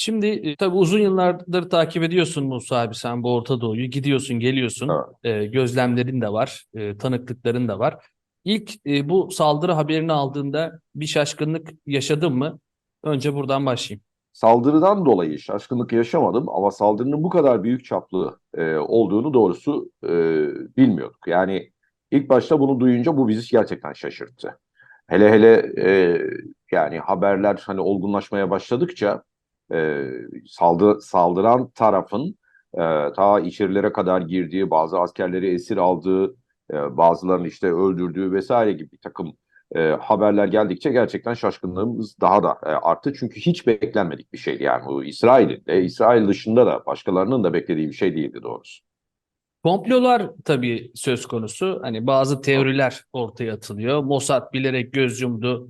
Şimdi e, tabii uzun yıllardır takip ediyorsun Musa abi sen bu Orta Doğu'yu. Gidiyorsun, geliyorsun. E, gözlemlerin de var, e, tanıklıkların da var. İlk e, bu saldırı haberini aldığında bir şaşkınlık yaşadın mı? Önce buradan başlayayım. Saldırıdan dolayı şaşkınlık yaşamadım ama saldırının bu kadar büyük çaplı e, olduğunu doğrusu e, bilmiyorduk. Yani ilk başta bunu duyunca bu bizi gerçekten şaşırttı. Hele hele e, yani haberler hani olgunlaşmaya başladıkça e, saldı, saldıran tarafın e, ta içerilere kadar girdiği, bazı askerleri esir aldığı, e, bazılarını işte öldürdüğü vesaire gibi bir takım e, haberler geldikçe gerçekten şaşkınlığımız daha da e, arttı. Çünkü hiç beklenmedik bir şeydi yani bu İsrail'in de İsrail dışında da başkalarının da beklediği bir şey değildi doğrusu. Komplolar tabii söz konusu. Hani bazı teoriler ortaya atılıyor. Mossad bilerek göz yumdu.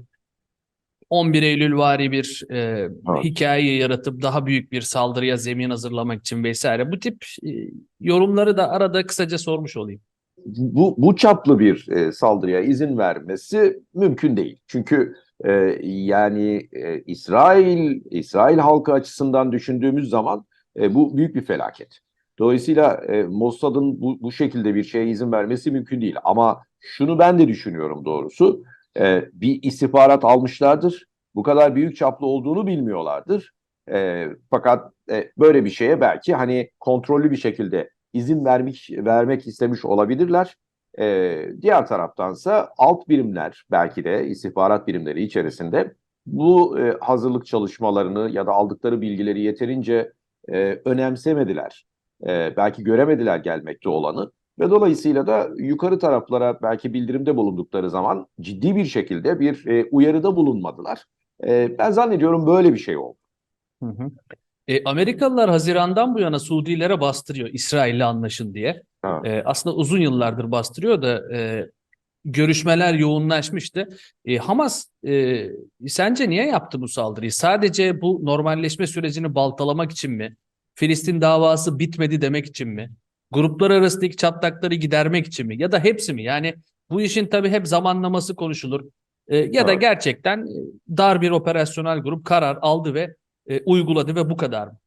11 Eylül vari bir e, Evet. hikaye yaratıp daha büyük bir saldırıya zemin hazırlamak için vesaire. Bu tip e, yorumları da arada kısaca sormuş olayım. Bu, bu çaplı bir e, saldırıya izin vermesi mümkün değil. Çünkü e, yani e, İsrail İsrail halkı açısından düşündüğümüz zaman e, bu büyük bir felaket. Dolayısıyla e, Mossad'ın bu, bu şekilde bir şeye izin vermesi mümkün değil. Ama şunu ben de düşünüyorum doğrusu. E, bir istihbarat almışlardır. Bu kadar büyük çaplı olduğunu bilmiyorlardır. E, fakat e, böyle bir şeye belki hani kontrollü bir şekilde izin vermek vermek istemiş olabilirler. Ee, diğer taraftansa alt birimler belki de istihbarat birimleri içerisinde bu e, hazırlık çalışmalarını ya da aldıkları bilgileri yeterince e, önemsemediler. E, belki göremediler gelmekte olanı ve dolayısıyla da yukarı taraflara belki bildirimde bulundukları zaman ciddi bir şekilde bir e, uyarıda bulunmadılar. E, ben zannediyorum böyle bir şey oldu. Hı hı. E, Amerikalılar Haziran'dan bu yana Suudilere bastırıyor İsrail'le anlaşın diye. E, aslında uzun yıllardır bastırıyor da e, görüşmeler yoğunlaşmıştı. E, Hamas e, sence niye yaptı bu saldırıyı? Sadece bu normalleşme sürecini baltalamak için mi? Filistin davası bitmedi demek için mi? Gruplar arasındaki çatlakları gidermek için mi? Ya da hepsi mi? Yani bu işin tabii hep zamanlaması konuşulur. E, ya da gerçekten e, dar bir operasyonel grup karar aldı ve e, uyguladı ve bu kadar mı?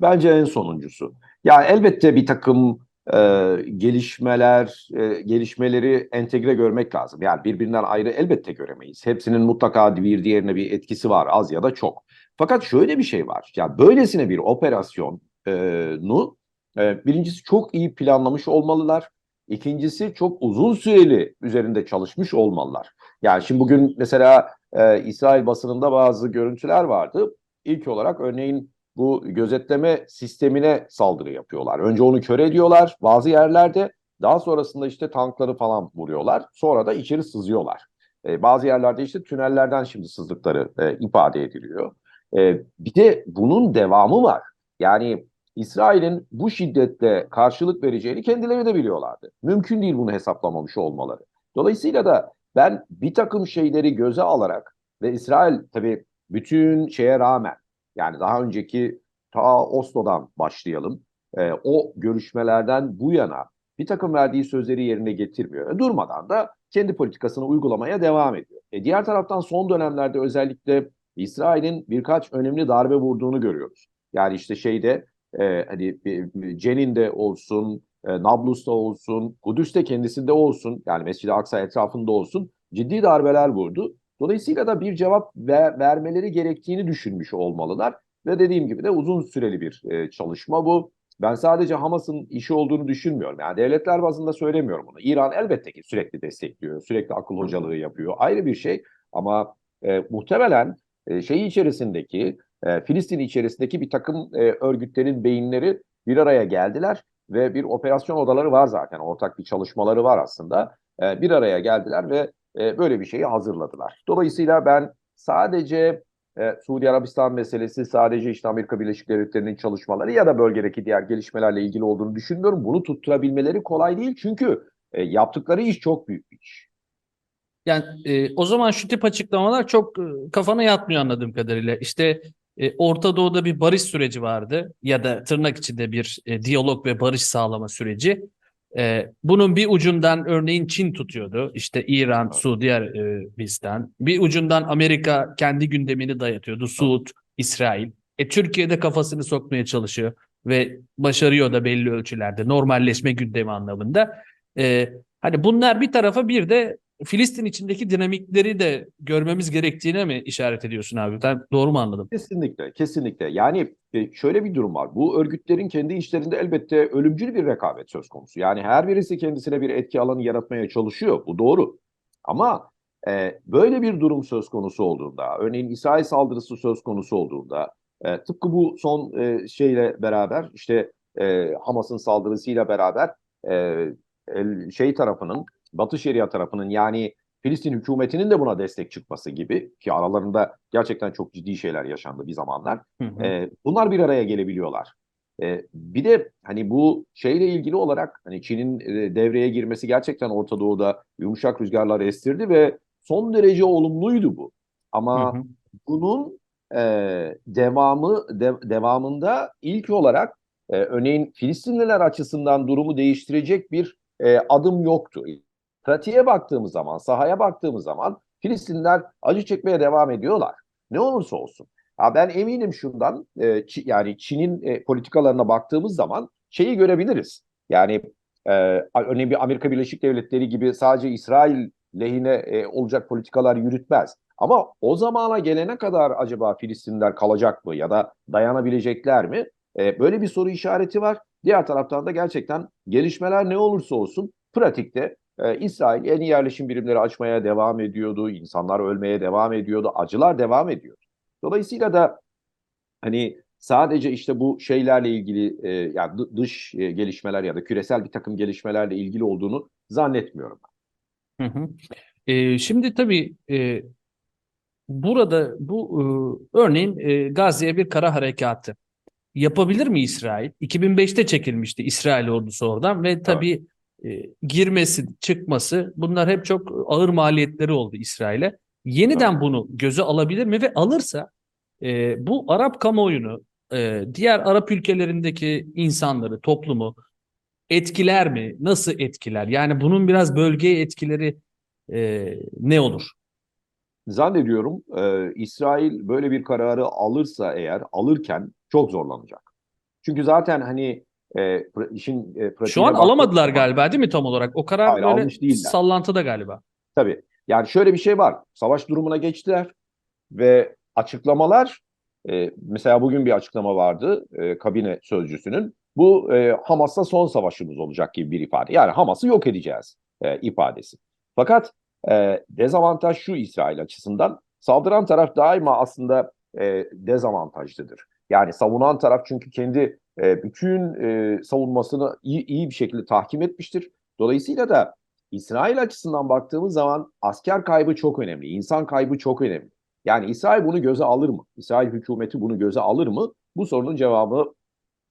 Bence en sonuncusu. Yani elbette bir takım e, gelişmeler, e, gelişmeleri entegre görmek lazım. Yani birbirinden ayrı elbette göremeyiz. Hepsinin mutlaka bir diğerine bir etkisi var, az ya da çok. Fakat şöyle bir şey var. Ya böylesine bir operasyonu e, birincisi çok iyi planlamış olmalılar. İkincisi çok uzun süreli üzerinde çalışmış olmalılar. Yani şimdi bugün mesela e, İsrail basınında bazı görüntüler vardı. İlk olarak örneğin bu gözetleme sistemine saldırı yapıyorlar. Önce onu kör ediyorlar bazı yerlerde. Daha sonrasında işte tankları falan vuruyorlar. Sonra da içeri sızıyorlar. E, bazı yerlerde işte tünellerden şimdi sızdıkları e, ifade ediliyor. E, bir de bunun devamı var. Yani İsrail'in bu şiddetle karşılık vereceğini kendileri de biliyorlardı. Mümkün değil bunu hesaplamamış olmaları. Dolayısıyla da ben bir takım şeyleri göze alarak ve İsrail tabii bütün şeye rağmen yani daha önceki ta Oslo'dan başlayalım. Ee, o görüşmelerden bu yana bir takım verdiği sözleri yerine getirmiyor. E, durmadan da kendi politikasını uygulamaya devam ediyor. E, diğer taraftan son dönemlerde özellikle İsrail'in birkaç önemli darbe vurduğunu görüyoruz. Yani işte şeyde e, hani Cenin'de olsun, e, Nablus'ta olsun, Kudüs'te kendisinde olsun, yani Mescid-i Aksa etrafında olsun ciddi darbeler vurdu. Dolayısıyla da bir cevap ver, vermeleri gerektiğini düşünmüş olmalılar. Ve dediğim gibi de uzun süreli bir e, çalışma bu. Ben sadece Hamas'ın işi olduğunu düşünmüyorum. Yani devletler bazında söylemiyorum bunu. İran elbette ki sürekli destekliyor, sürekli akıl hocalığı yapıyor. Ayrı bir şey ama e, muhtemelen e, şeyi içerisindeki, e, Filistin içerisindeki bir takım e, örgütlerin beyinleri bir araya geldiler ve bir operasyon odaları var zaten. Ortak bir çalışmaları var aslında. E, bir araya geldiler ve e, böyle bir şeyi hazırladılar. Dolayısıyla ben sadece e, Suudi Arabistan meselesi, sadece işte Amerika Birleşik Devletleri'nin çalışmaları ya da bölgedeki diğer gelişmelerle ilgili olduğunu düşünmüyorum. Bunu tutturabilmeleri kolay değil çünkü e, yaptıkları iş çok büyük bir iş. Yani e, o zaman şu tip açıklamalar çok e, kafana yatmıyor anladığım kadarıyla. İşte e, Orta Doğu'da bir barış süreci vardı ya da tırnak içinde bir e, diyalog ve barış sağlama süreci. E, bunun bir ucundan örneğin Çin tutuyordu. İşte İran, Suudi Arabistan. Bir ucundan Amerika kendi gündemini dayatıyordu. Suud, İsrail. E, Türkiye'de kafasını sokmaya çalışıyor ve başarıyor da belli ölçülerde normalleşme gündemi anlamında. E, hani bunlar bir tarafa bir de Filistin içindeki dinamikleri de görmemiz gerektiğine mi işaret ediyorsun abi? Ben doğru mu anladım? Kesinlikle, kesinlikle. Yani e, şöyle bir durum var. Bu örgütlerin kendi içlerinde elbette ölümcül bir rekabet söz konusu. Yani her birisi kendisine bir etki alanı yaratmaya çalışıyor. Bu doğru. Ama e, böyle bir durum söz konusu olduğunda, örneğin İsrail saldırısı söz konusu olduğunda, e, tıpkı bu son e, şeyle beraber, işte e, Hamas'ın saldırısıyla beraber e, şey tarafının, Batı Şeria tarafının yani Filistin hükümetinin de buna destek çıkması gibi ki aralarında gerçekten çok ciddi şeyler yaşandı bir zamanlar. Hı hı. E, bunlar bir araya gelebiliyorlar. E, bir de hani bu şeyle ilgili olarak hani Çin'in e, devreye girmesi gerçekten Orta Doğu'da yumuşak rüzgarlar estirdi ve son derece olumluydu bu. Ama Hı hı. bunun e, devamı de- devamında ilk olarak e, örneğin Filistinliler açısından durumu değiştirecek bir e, adım yoktu. Pratiğe baktığımız zaman, sahaya baktığımız zaman Filistinliler acı çekmeye devam ediyorlar. Ne olursa olsun. Ya ben eminim şundan, e, Çi- yani Çin'in e, politikalarına baktığımız zaman şeyi görebiliriz. Yani e, örneğin bir Amerika Birleşik Devletleri gibi sadece İsrail lehine e, olacak politikalar yürütmez. Ama o zamana gelene kadar acaba Filistinliler kalacak mı ya da dayanabilecekler mi? E, böyle bir soru işareti var. Diğer taraftan da gerçekten gelişmeler ne olursa olsun pratikte e, İsrail yeni yerleşim birimleri açmaya devam ediyordu. İnsanlar ölmeye devam ediyordu. Acılar devam ediyordu. Dolayısıyla da hani sadece işte bu şeylerle ilgili e, yani dı- dış e, gelişmeler ya da küresel bir takım gelişmelerle ilgili olduğunu zannetmiyorum. Hı hı. Ee, şimdi tabii e, burada bu e, örneğin e, Gazze'ye bir kara harekatı yapabilir mi İsrail? 2005'te çekilmişti İsrail ordusu oradan ve tabii e, girmesi, çıkması bunlar hep çok ağır maliyetleri oldu İsrail'e. Yeniden bunu göze alabilir mi ve alırsa e, bu Arap kamuoyunu, e, diğer Arap ülkelerindeki insanları, toplumu etkiler mi? Nasıl etkiler? Yani bunun biraz bölgeye etkileri e, ne olur? Zannediyorum e, İsrail böyle bir kararı alırsa eğer alırken çok zorlanacak. Çünkü zaten hani e, pra- işin e, Şu an alamadılar galiba değil mi tam olarak? O karar Hayır, böyle değiller. sallantıda galiba. Tabii. Yani şöyle bir şey var. Savaş durumuna geçtiler ve açıklamalar e, mesela bugün bir açıklama vardı e, kabine sözcüsünün. Bu e, Hamas'la son savaşımız olacak gibi bir ifade. Yani Hamas'ı yok edeceğiz e, ifadesi. Fakat e, dezavantaj şu İsrail açısından. Saldıran taraf daima aslında e, dezavantajlıdır. Yani savunan taraf çünkü kendi e, bütün e, savunmasını iyi, iyi bir şekilde tahkim etmiştir. Dolayısıyla da İsrail açısından baktığımız zaman asker kaybı çok önemli, insan kaybı çok önemli. Yani İsrail bunu göze alır mı? İsrail hükümeti bunu göze alır mı? Bu sorunun cevabı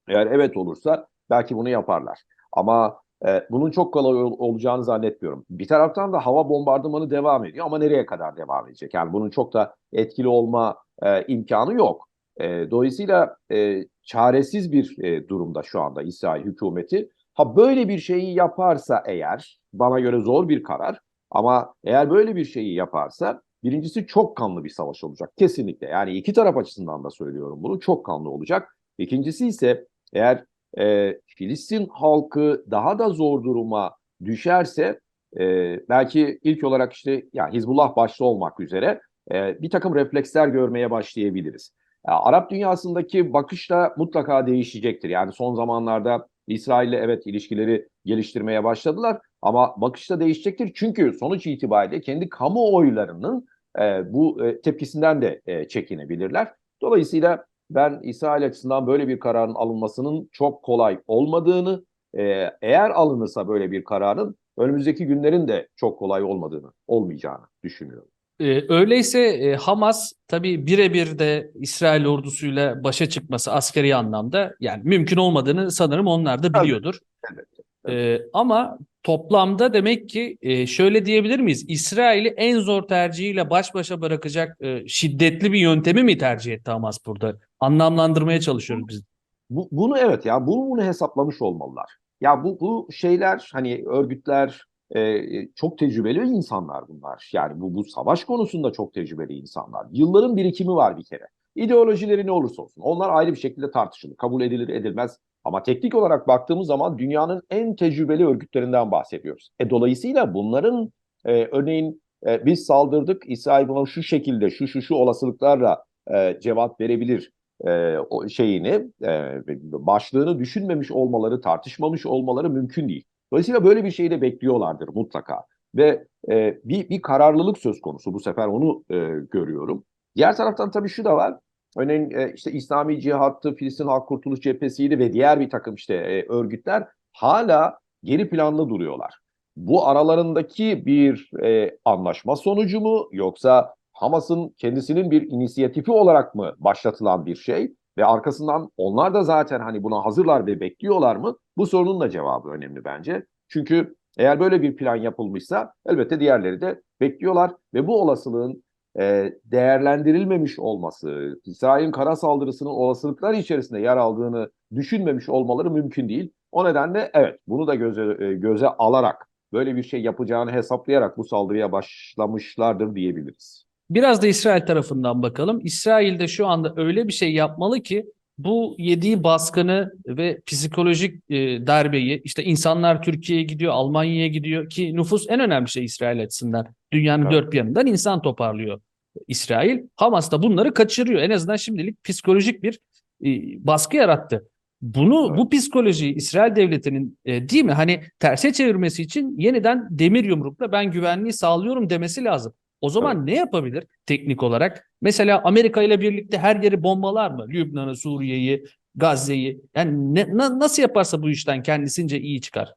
eğer evet olursa belki bunu yaparlar. Ama e, bunun çok kolay ol- olacağını zannetmiyorum. Bir taraftan da hava bombardımanı devam ediyor ama nereye kadar devam edecek? Yani bunun çok da etkili olma e, imkanı yok. E, dolayısıyla e, çaresiz bir e, durumda şu anda İsrail hükümeti. Ha böyle bir şeyi yaparsa eğer, bana göre zor bir karar ama eğer böyle bir şeyi yaparsa birincisi çok kanlı bir savaş olacak. Kesinlikle. Yani iki taraf açısından da söylüyorum bunu. Çok kanlı olacak. İkincisi ise eğer e, Filistin halkı daha da zor duruma düşerse e, belki ilk olarak işte yani Hizbullah başta olmak üzere e, bir takım refleksler görmeye başlayabiliriz. Arap dünyasındaki bakış da mutlaka değişecektir. Yani son zamanlarda İsrail'le evet ilişkileri geliştirmeye başladılar ama bakış da değişecektir. Çünkü sonuç itibariyle kendi kamuoylarının e, bu e, tepkisinden de e, çekinebilirler. Dolayısıyla ben İsrail açısından böyle bir kararın alınmasının çok kolay olmadığını, e, eğer alınırsa böyle bir kararın önümüzdeki günlerin de çok kolay olmadığını, olmayacağını düşünüyorum. Ee, öyleyse e, Hamas tabii birebir de İsrail ordusuyla başa çıkması askeri anlamda yani mümkün olmadığını sanırım onlar da biliyordur. Elbette. Ee, ama toplamda demek ki e, şöyle diyebilir miyiz? İsrail'i en zor tercihiyle baş başa bırakacak e, şiddetli bir yöntemi mi tercih etti Hamas burada? Anlamlandırmaya çalışıyoruz biz. Bu, bunu evet ya bunu, bunu hesaplamış olmalılar. Ya bu, bu şeyler hani örgütler e, çok tecrübeli insanlar bunlar. Yani bu, bu savaş konusunda çok tecrübeli insanlar. Yılların birikimi var bir kere. İdeolojileri ne olursa olsun. Onlar ayrı bir şekilde tartışılır. Kabul edilir edilmez. Ama teknik olarak baktığımız zaman dünyanın en tecrübeli örgütlerinden bahsediyoruz. E, dolayısıyla bunların e, örneğin e, biz saldırdık, İsrail buna şu şekilde, şu şu şu olasılıklarla e, cevap verebilir e, o şeyini, e, başlığını düşünmemiş olmaları, tartışmamış olmaları mümkün değil. Dolayısıyla böyle bir şeyi de bekliyorlardır mutlaka. Ve e, bir, bir kararlılık söz konusu bu sefer onu e, görüyorum. Diğer taraftan tabii şu da var. Örneğin e, işte İslami Cihat'tı, Filistin Halk Kurtuluş Cephesi'ydi ve diğer bir takım işte e, örgütler hala geri planlı duruyorlar. Bu aralarındaki bir e, anlaşma sonucu mu yoksa Hamas'ın kendisinin bir inisiyatifi olarak mı başlatılan bir şey ve arkasından onlar da zaten hani buna hazırlar ve bekliyorlar mı? Bu sorunun da cevabı önemli bence. Çünkü eğer böyle bir plan yapılmışsa elbette diğerleri de bekliyorlar ve bu olasılığın e, değerlendirilmemiş olması, İsrail'in kara saldırısının olasılıklar içerisinde yer aldığını düşünmemiş olmaları mümkün değil. O nedenle evet bunu da göze, e, göze alarak böyle bir şey yapacağını hesaplayarak bu saldırıya başlamışlardır diyebiliriz. Biraz da İsrail tarafından bakalım. İsrail de şu anda öyle bir şey yapmalı ki bu yediği baskını ve psikolojik e, darbeyi işte insanlar Türkiye'ye gidiyor, Almanya'ya gidiyor ki nüfus en önemli şey İsrail açısından. Dünyanın Evet. dört bir yanından insan toparlıyor İsrail. Hamas da bunları kaçırıyor. En azından şimdilik psikolojik bir e, baskı yarattı. Bunu Evet. bu psikolojiyi İsrail devletinin e, değil mi hani terse çevirmesi için yeniden demir yumrukla ben güvenliği sağlıyorum demesi lazım. O zaman ne yapabilir teknik olarak? Mesela Amerika ile birlikte her yeri bombalar mı? Lübnan'ı, Suriye'yi, Gazze'yi. Yani ne- na- nasıl yaparsa bu işten kendisince iyi çıkar.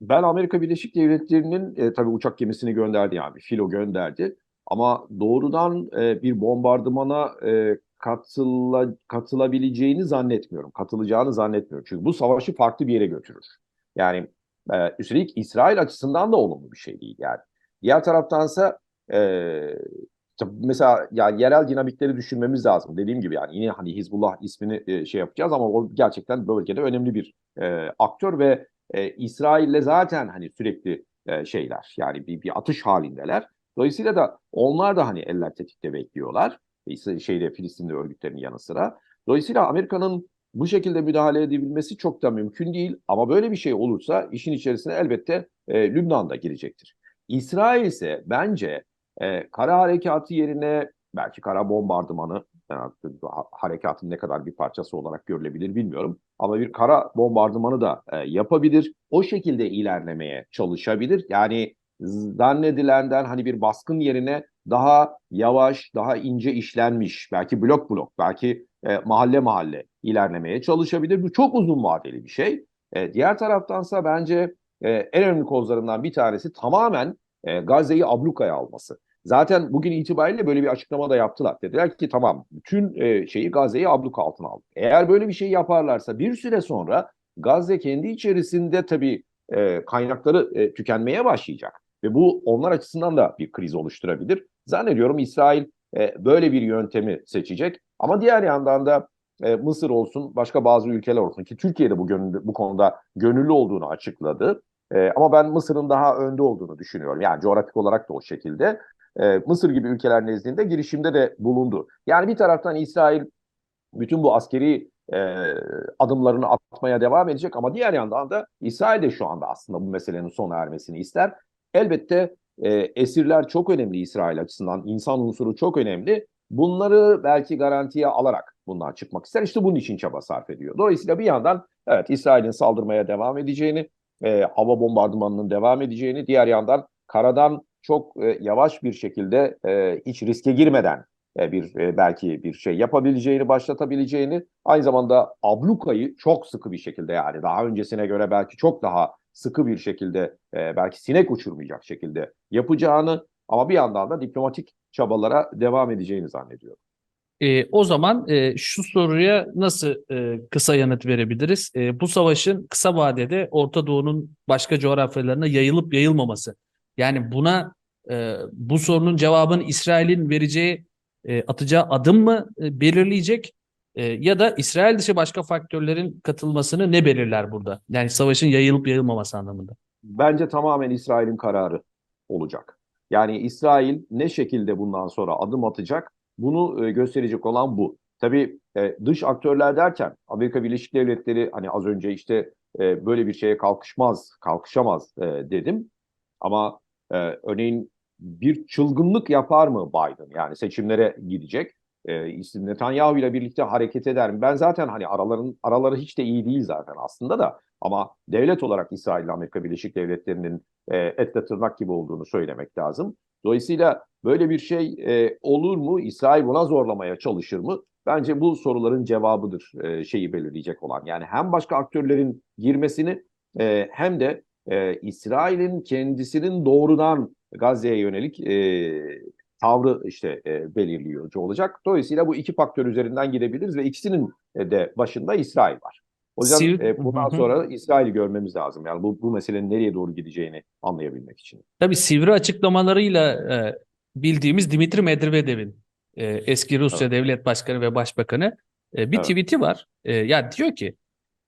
Ben Amerika Birleşik Devletleri'nin e, tabii uçak gemisini gönderdi yani filo gönderdi. Ama doğrudan e, bir bombardımana e, katıla, katılabileceğini zannetmiyorum. Katılacağını zannetmiyorum. Çünkü bu savaşı farklı bir yere götürür. Yani e, üstelik İsrail açısından da olumlu bir şey değil yani. Diğer taraftansa e, tabii mesela ya yerel dinamikleri düşünmemiz lazım. Dediğim gibi yani yine hani Hizbullah ismini e, şey yapacağız ama o gerçekten bölgede önemli bir e, aktör ve e, İsrail'le zaten hani sürekli e, şeyler yani bir, bir atış halindeler. Dolayısıyla da onlar da hani eller tetikte bekliyorlar. İşte şeyde Filistinli örgütlerinin yanı sıra. Dolayısıyla Amerika'nın bu şekilde müdahale edebilmesi çok da mümkün değil. Ama böyle bir şey olursa işin içerisine elbette e, Lübnan da girecektir. İsrail ise bence e, kara harekatı yerine belki kara bombardımanı yani ha- harekatın ne kadar bir parçası olarak görülebilir bilmiyorum. Ama bir kara bombardımanı da e, yapabilir. O şekilde ilerlemeye çalışabilir. Yani zannedilenden hani bir baskın yerine daha yavaş, daha ince işlenmiş, belki blok blok, belki e, mahalle mahalle ilerlemeye çalışabilir. Bu çok uzun vadeli bir şey. E, diğer taraftansa bence e, en önemli kozlarından bir tanesi tamamen e, Gazze'yi ablukaya alması. Zaten bugün itibariyle böyle bir açıklama da yaptılar. Dediler ki tamam bütün e, şeyi Gazze'yi abluka altına aldık. Eğer böyle bir şey yaparlarsa bir süre sonra Gazze kendi içerisinde tabii e, kaynakları e, tükenmeye başlayacak. Ve bu onlar açısından da bir kriz oluşturabilir. Zannediyorum İsrail e, böyle bir yöntemi seçecek. Ama diğer yandan da e, Mısır olsun, başka bazı ülkeler olsun ki Türkiye'de bu, gönüllü, bu konuda gönüllü olduğunu açıkladı. E, ama ben Mısır'ın daha önde olduğunu düşünüyorum. Yani coğrafik olarak da o şekilde. E, Mısır gibi ülkeler nezdinde girişimde de bulundu. Yani bir taraftan İsrail bütün bu askeri e, adımlarını atmaya devam edecek ama diğer yandan da İsrail de şu anda aslında bu meselenin sona ermesini ister. Elbette e, esirler çok önemli İsrail açısından, insan unsuru çok önemli. Bunları belki garantiye alarak bundan çıkmak ister. İşte bunun için çaba sarf ediyor. Dolayısıyla bir yandan evet İsrail'in saldırmaya devam edeceğini, e, hava bombardımanının devam edeceğini, diğer yandan karadan çok e, yavaş bir şekilde e, hiç riske girmeden e, bir e, belki bir şey yapabileceğini, başlatabileceğini, aynı zamanda ablukayı çok sıkı bir şekilde yani daha öncesine göre belki çok daha sıkı bir şekilde e, belki sinek uçurmayacak şekilde yapacağını ama bir yandan da diplomatik çabalara devam edeceğini zannediyorum. E, o zaman e, şu soruya nasıl e, kısa yanıt verebiliriz? E, bu savaşın kısa vadede Orta Doğu'nun başka coğrafyalarına yayılıp yayılmaması. Yani buna e, bu sorunun cevabını İsrail'in vereceği, e, atacağı adım mı e, belirleyecek? E, ya da İsrail dışı başka faktörlerin katılmasını ne belirler burada? Yani savaşın yayılıp yayılmaması anlamında. Bence tamamen İsrail'in kararı olacak. Yani İsrail ne şekilde bundan sonra adım atacak bunu e, gösterecek olan bu. Tabii e, dış aktörler derken Amerika Birleşik Devletleri hani az önce işte e, böyle bir şeye kalkışmaz, kalkışamaz dedim. Ama örneğin bir çılgınlık yapar mı Biden? Yani seçimlere gidecek. E, Netanyahu ile birlikte hareket eder mi? Ben zaten hani araların araları hiç de iyi değil zaten aslında da ama devlet olarak İsrail Amerika Birleşik Devletleri'nin e, etle tırnak gibi olduğunu söylemek lazım. Dolayısıyla böyle bir şey e, olur mu? İsrail buna zorlamaya çalışır mı? Bence bu soruların cevabıdır e, şeyi belirleyecek olan. Yani hem başka aktörlerin girmesini e, hem de e, İsrail'in kendisinin doğrudan Gazze'ye yönelik e, tavrı işte e, belirleyici olacak. Dolayısıyla bu iki faktör üzerinden gidebiliriz ve ikisinin e, de başında İsrail var. O yüzden Siv- e, bundan sonra İsrail'i görmemiz lazım. Yani bu, bu meselenin nereye doğru gideceğini anlayabilmek için. Tabii sivri açıklamalarıyla e, bildiğimiz Dimitri Medvedev'in e, eski Rusya Devlet Başkanı ve Başbakanı e, bir Evet. tweet'i var. E, ya diyor ki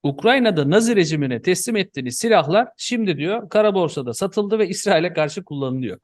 Ukrayna'da Nazi rejimine teslim ettiğiniz silahlar şimdi diyor kara borsada satıldı ve İsrail'e karşı kullanılıyor.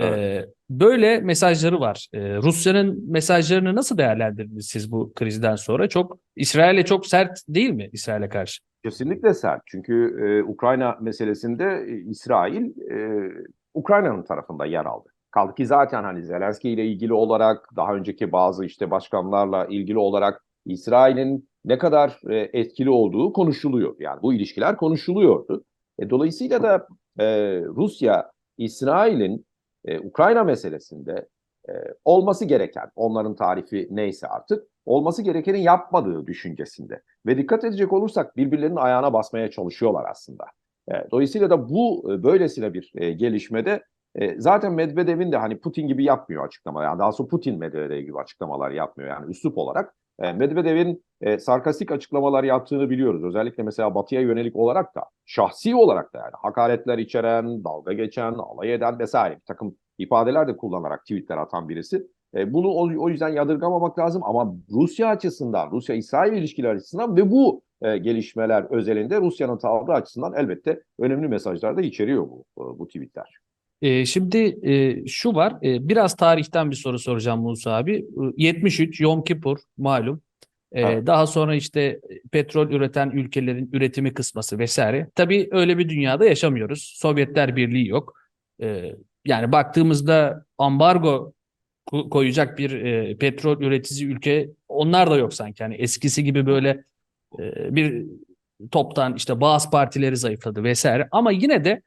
E, böyle mesajları var. E, Rusya'nın mesajlarını nasıl değerlendirdiniz siz bu krizden sonra? Çok İsrail'e çok sert değil mi İsrail'e karşı? Kesinlikle sert. Çünkü e, Ukrayna meselesinde e, İsrail e, Ukrayna'nın tarafında yer aldı. Kaldı ki zaten hani Zelenski ile ilgili olarak daha önceki bazı işte başkanlarla ilgili olarak İsrail'in ne kadar e, etkili olduğu konuşuluyor. Yani bu ilişkiler konuşuluyordu. E, dolayısıyla da e, Rusya İsrail'in e, Ukrayna meselesinde e, olması gereken, onların tarifi neyse artık, olması gerekeni yapmadığı düşüncesinde. Ve dikkat edecek olursak birbirlerinin ayağına basmaya çalışıyorlar aslında. E, dolayısıyla da bu e, böylesine bir e, gelişmede e, zaten Medvedev'in de hani Putin gibi yapmıyor açıklama. Yani daha doğrusu Putin Medvedev gibi açıklamalar yapmıyor yani üslup olarak. E, Medvedev'in e, sarkastik açıklamalar yaptığını biliyoruz. Özellikle mesela Batı'ya yönelik olarak da şahsi olarak da yani hakaretler içeren, dalga geçen, alay eden vesaire bir takım ifadeler de kullanarak tweetler atan birisi. E, bunu o, o yüzden yadırgamamak lazım ama Rusya açısından, Rusya-İsrail ilişkileri açısından ve bu e, gelişmeler özelinde Rusya'nın tavrı açısından elbette önemli mesajlar da içeriyor bu, e, bu tweetler. E, şimdi e, şu var, e, biraz tarihten bir soru soracağım Musa abi. E, 73 Yom Kippur malum. E. Daha sonra işte petrol üreten ülkelerin üretimi kısması vesaire. Tabii öyle bir dünyada yaşamıyoruz. Sovyetler Birliği yok. E, yani baktığımızda ambargo ko- koyacak bir e, petrol üretici ülke onlar da yok sanki. Yani eskisi gibi böyle e, bir toptan işte bazı partileri zayıfladı vesaire. Ama yine de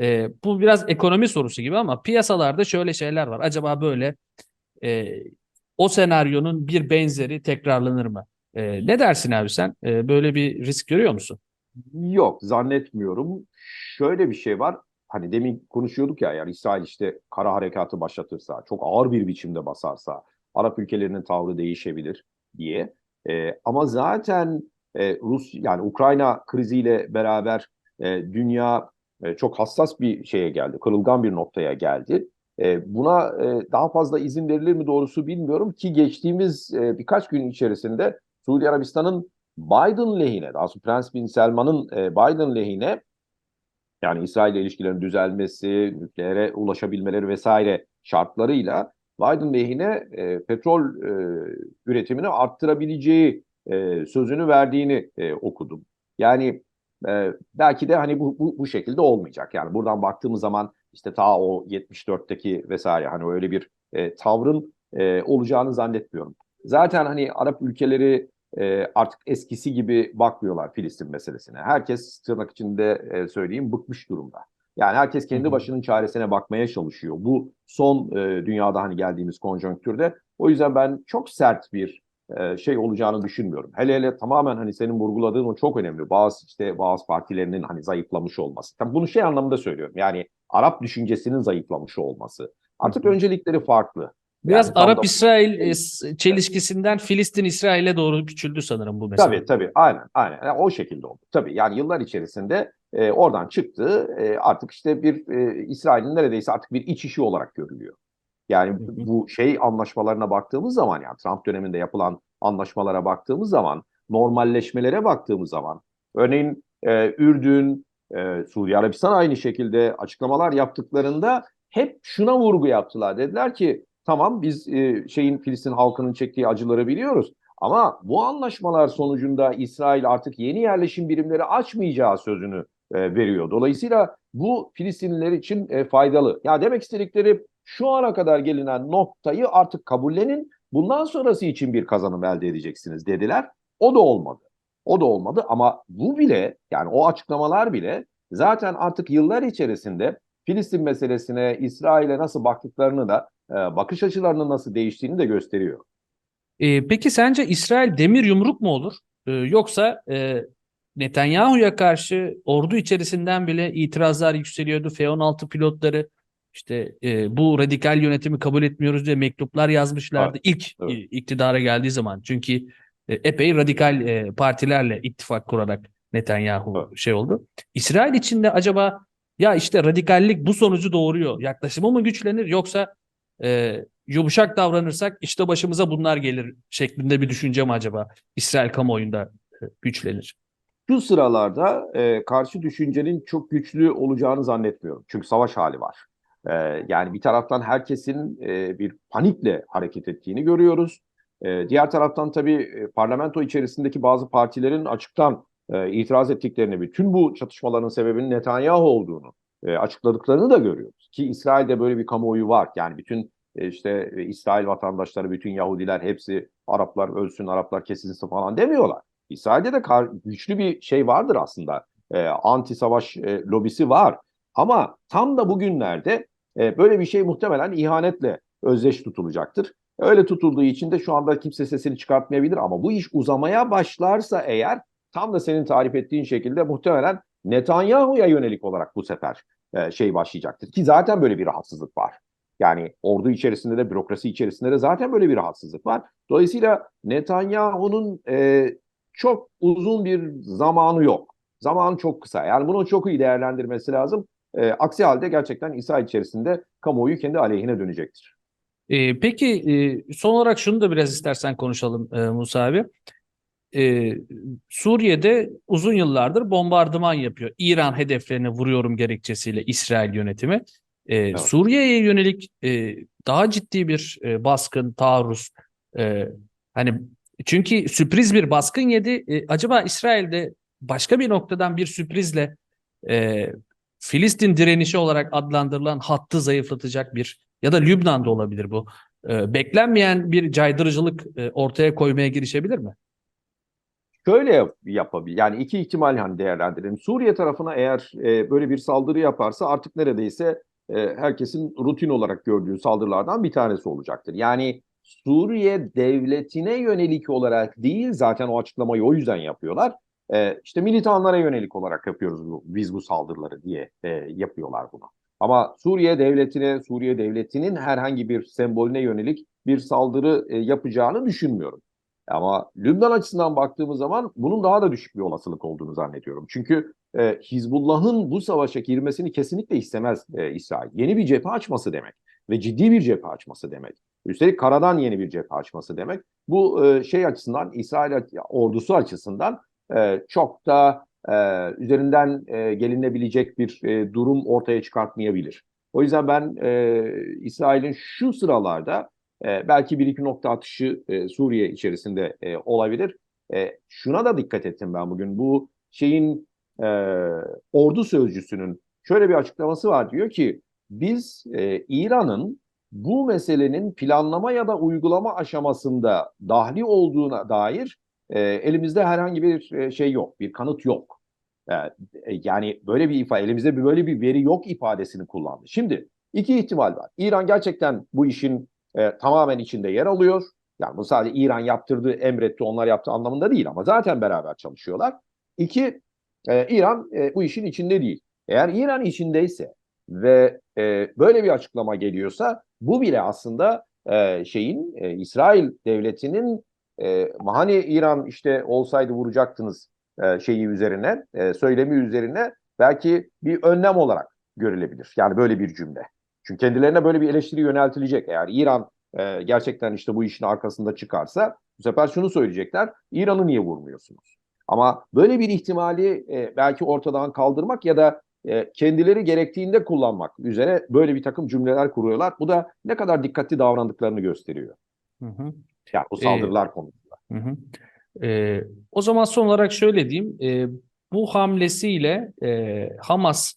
e, bu biraz ekonomi sorusu gibi ama piyasalarda şöyle şeyler var. Acaba böyle e, o senaryonun bir benzeri tekrarlanır mı? E, ne dersin abi sen? E, böyle bir risk görüyor musun? Yok zannetmiyorum. Şöyle bir şey var. Hani demin konuşuyorduk ya yani İsrail işte kara harekatı başlatırsa, çok ağır bir biçimde basarsa Arap ülkelerinin tavrı değişebilir diye. Ee, ama zaten e, Rus yani Ukrayna kriziyle beraber e, dünya e, çok hassas bir şeye geldi, kırılgan bir noktaya geldi. E, buna e, daha fazla izin verilir mi doğrusu bilmiyorum ki geçtiğimiz birkaç gün içerisinde Suudi Arabistan'ın Biden lehine, daha doğrusu Prens Bin Selman'ın Biden lehine yani İsrail ile ilişkilerin düzelmesi, nükleere ulaşabilmeleri vesaire şartlarıyla Biden lehine e, petrol e, üretimini arttırabileceği e, sözünü verdiğini e, okudum. Yani e, belki de hani bu, bu bu şekilde olmayacak. Yani buradan baktığımız zaman işte ta o 74'teki vesaire hani öyle bir e, tavrın e, olacağını zannetmiyorum. Zaten hani Arap ülkeleri e, artık eskisi gibi bakmıyorlar Filistin meselesine. Herkes tırnak içinde e, söyleyeyim bıkmış durumda. Yani herkes kendi başının çaresine bakmaya çalışıyor. Bu son e, dünyada hani geldiğimiz konjonktürde. O yüzden ben çok sert bir e, şey olacağını düşünmüyorum. Hele hele tamamen hani senin vurguladığın o çok önemli. Bazı işte bazı partilerinin hani zayıflamış olması. Tabii bunu şey anlamında söylüyorum. Yani Arap düşüncesinin zayıflamış olması. Artık Hı hı. öncelikleri farklı. Biraz Yani da- Arap-İsrail e, s- çelişkisinden Filistin-İsrail'e doğru küçüldü sanırım bu mesele. Tabii tabii aynen aynen Yani o şekilde oldu. Tabii yani yıllar içerisinde e, oradan çıktı e, artık işte bir e, İsrail'in neredeyse artık bir iç işi olarak görülüyor. Yani bu şey anlaşmalarına baktığımız zaman yani Trump döneminde yapılan anlaşmalara baktığımız zaman normalleşmelere baktığımız zaman örneğin e, Ürdün, e, Suudi Arabistan aynı şekilde açıklamalar yaptıklarında hep şuna vurgu yaptılar. Dediler ki tamam biz e, şeyin Filistin halkının çektiği acıları biliyoruz Ama bu anlaşmalar sonucunda İsrail artık yeni yerleşim birimleri açmayacağı sözünü e, veriyor. Dolayısıyla bu Filistinliler için e, faydalı. Ya demek istedikleri şu ana kadar gelinen noktayı artık kabullenin. Bundan sonrası için bir kazanım elde edeceksiniz dediler. O da olmadı. O da olmadı ama bu bile yani o açıklamalar bile zaten artık yıllar içerisinde Filistin meselesine, İsrail'e nasıl baktıklarını da e, bakış açılarının nasıl değiştiğini de gösteriyor. E, peki sence İsrail demir yumruk mu olur? E, yoksa e, Netanyahu'ya karşı ordu içerisinden bile itirazlar yükseliyordu. F-16 pilotları işte e, bu radikal yönetimi kabul etmiyoruz diye mektuplar yazmışlardı ilk evet. e, iktidara geldiği zaman. Çünkü e, epey radikal e, partilerle ittifak kurarak Netanyahu Evet. şey oldu. İsrail içinde acaba ya işte radikallik bu sonucu doğuruyor yaklaşımı mı güçlenir yoksa e, yumuşak davranırsak işte başımıza bunlar gelir şeklinde bir düşünce mi acaba İsrail kamuoyunda e, güçlenir? Şu sıralarda e, karşı düşüncenin çok güçlü olacağını zannetmiyorum. Çünkü savaş hali var. E, yani bir taraftan herkesin e, bir panikle hareket ettiğini görüyoruz. E, diğer taraftan tabii e, parlamento içerisindeki bazı partilerin açıktan e, itiraz ettiklerini, bütün bu çatışmaların sebebinin Netanyahu olduğunu açıkladıklarını da görüyoruz. Ki İsrail'de böyle bir kamuoyu var. Yani bütün işte İsrail vatandaşları, bütün Yahudiler hepsi Araplar ölsün, Araplar kesilsin falan demiyorlar. İsrail'de de güçlü bir şey vardır aslında. Anti savaş lobisi var. Ama tam da bugünlerde e, böyle bir şey muhtemelen ihanetle özdeş tutulacaktır. Öyle tutulduğu için de şu anda kimse sesini çıkartmayabilir ama bu iş uzamaya başlarsa eğer tam da senin tarif ettiğin şekilde muhtemelen Netanyahu'ya yönelik olarak bu sefer e, şey başlayacaktır. Ki zaten böyle bir rahatsızlık var. Yani ordu içerisinde de bürokrasi içerisinde de zaten böyle bir rahatsızlık var. Dolayısıyla Netanyahu'nun e, çok uzun bir zamanı yok. Zamanı çok kısa. Yani bunu çok iyi değerlendirmesi lazım. E, aksi halde gerçekten İsrail içerisinde kamuoyu kendi aleyhine dönecektir. E, peki e, son olarak şunu da biraz istersen konuşalım e, Musa abi. E, Suriye'de uzun yıllardır bombardıman yapıyor. İran hedeflerine vuruyorum gerekçesiyle İsrail yönetimi. E, Suriye'ye yönelik e, daha ciddi bir e, baskın, taarruz. e, hani çünkü sürpriz bir baskın yedi. E, acaba İsrail'de başka bir noktadan bir sürprizle e, Filistin direnişi olarak adlandırılan hattı zayıflatacak bir ya da Lübnan'da olabilir bu. E, beklenmeyen bir caydırıcılık e, ortaya koymaya girişebilir mi? Şöyle yap, yapabilir. Yani iki ihtimal hani değerlendirelim. Suriye tarafına eğer e, böyle bir saldırı yaparsa artık neredeyse e, herkesin rutin olarak gördüğü saldırılardan bir tanesi olacaktır. Yani Suriye devletine yönelik olarak değil zaten o açıklamayı o yüzden yapıyorlar. E, işte militanlara yönelik olarak yapıyoruz bu, biz bu saldırıları diye e, yapıyorlar bunu. Ama Suriye devletine, Suriye devletinin herhangi bir sembolüne yönelik bir saldırı e, yapacağını düşünmüyorum. Ama Lübnan açısından baktığımız zaman bunun daha da düşük bir olasılık olduğunu zannediyorum. Çünkü e, Hizbullah'ın bu savaşa girmesini kesinlikle istemez e, İsrail. Yeni bir cephe açması demek ve ciddi bir cephe açması demek. Üstelik karadan yeni bir cephe açması demek. Bu e, şey açısından İsrail ordusu açısından e, çok da e, üzerinden e, gelinebilecek bir e, durum ortaya çıkartmayabilir. O yüzden ben e, İsrail'in şu sıralarda e, belki bir iki nokta atışı e, Suriye içerisinde e, olabilir. E, şuna da dikkat ettim ben bugün. Bu şeyin e, ordu sözcüsünün şöyle bir açıklaması var. Diyor ki biz e, İran'ın bu meselenin planlama ya da uygulama aşamasında dahli olduğuna dair e, elimizde herhangi bir şey yok, bir kanıt yok. E, yani böyle bir ifade, elimizde böyle bir veri yok ifadesini kullandı. Şimdi iki ihtimal var. İran gerçekten bu işin e, tamamen içinde yer alıyor. Yani bu sadece İran yaptırdı, emretti, onlar yaptı anlamında değil ama zaten beraber çalışıyorlar. İki, e, İran e, bu işin içinde değil. Eğer İran içindeyse ve e, böyle bir açıklama geliyorsa bu bile aslında e, şeyin e, İsrail devletinin e, hani İran işte olsaydı vuracaktınız e, şeyi üzerine, e, söylemi üzerine belki bir önlem olarak görülebilir. Yani böyle bir cümle. Çünkü kendilerine böyle bir eleştiri yöneltilecek. Eğer İran e, gerçekten işte bu işin arkasında çıkarsa bu sefer şunu söyleyecekler. İran'ı niye vurmuyorsunuz? Ama böyle bir ihtimali e, belki ortadan kaldırmak ya da e, kendileri gerektiğinde kullanmak üzere böyle bir takım cümleler kuruyorlar. Bu da ne kadar dikkatli davrandıklarını gösteriyor. Hı hı. Yani bu saldırılar konusunda. Hı hı. Ee, o zaman son olarak şöyle diyeyim. Ee, bu hamlesiyle e, Hamas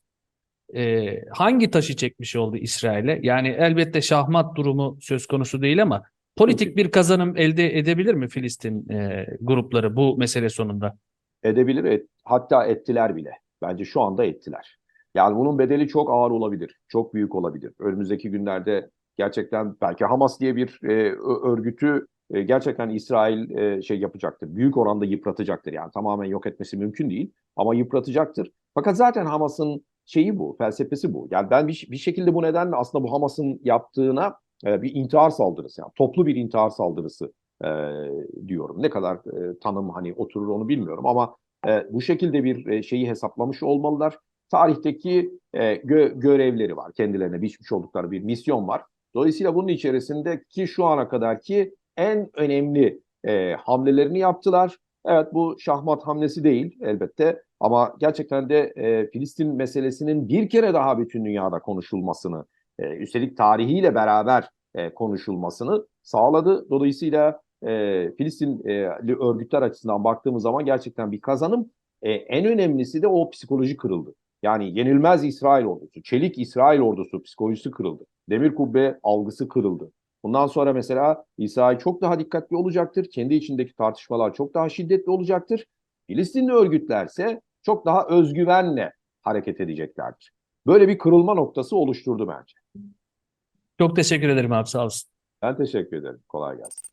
e, hangi taşı çekmiş oldu İsrail'e? Yani elbette şahmat durumu söz konusu değil ama politik bir kazanım elde edebilir mi Filistin e, grupları bu mesele sonunda? Edebilir, et- hatta ettiler bile. Bence şu anda ettiler. Yani bunun bedeli çok ağır olabilir, çok büyük olabilir. Önümüzdeki günlerde gerçekten belki Hamas diye bir e, örgütü e, gerçekten İsrail e, şey yapacaktır. Büyük oranda yıpratacaktır. Yani tamamen yok etmesi mümkün değil ama yıpratacaktır. Fakat zaten Hamas'ın şeyi bu, felsefesi bu. Yani ben bir, bir şekilde bu nedenle aslında bu Hamas'ın yaptığına e, bir intihar saldırısı, yani toplu bir intihar saldırısı e, diyorum. Ne kadar e, tanım hani oturur onu bilmiyorum ama e, bu şekilde bir e, şeyi hesaplamış olmalılar. Tarihteki e, gö- görevleri var. Kendilerine biçmiş oldukları bir misyon var. Dolayısıyla bunun içerisindeki şu ana kadarki en önemli e, hamlelerini yaptılar. Evet bu şahmat hamlesi değil elbette ama gerçekten de e, Filistin meselesinin bir kere daha bütün dünyada konuşulmasını, e, üstelik tarihiyle beraber e, konuşulmasını sağladı. Dolayısıyla e, Filistinli örgütler açısından baktığımız zaman gerçekten bir kazanım. E, en önemlisi de o psikoloji kırıldı. Yani yenilmez İsrail ordusu, çelik İsrail ordusu psikolojisi kırıldı. Demir kubbe algısı kırıldı. Bundan sonra mesela İsrail çok daha dikkatli olacaktır. Kendi içindeki tartışmalar çok daha şiddetli olacaktır. Filistinli örgütlerse çok daha özgüvenle hareket edeceklerdir. Böyle bir kırılma noktası oluşturdu bence. Çok teşekkür ederim abi sağ olasın. Ben teşekkür ederim. Kolay gelsin.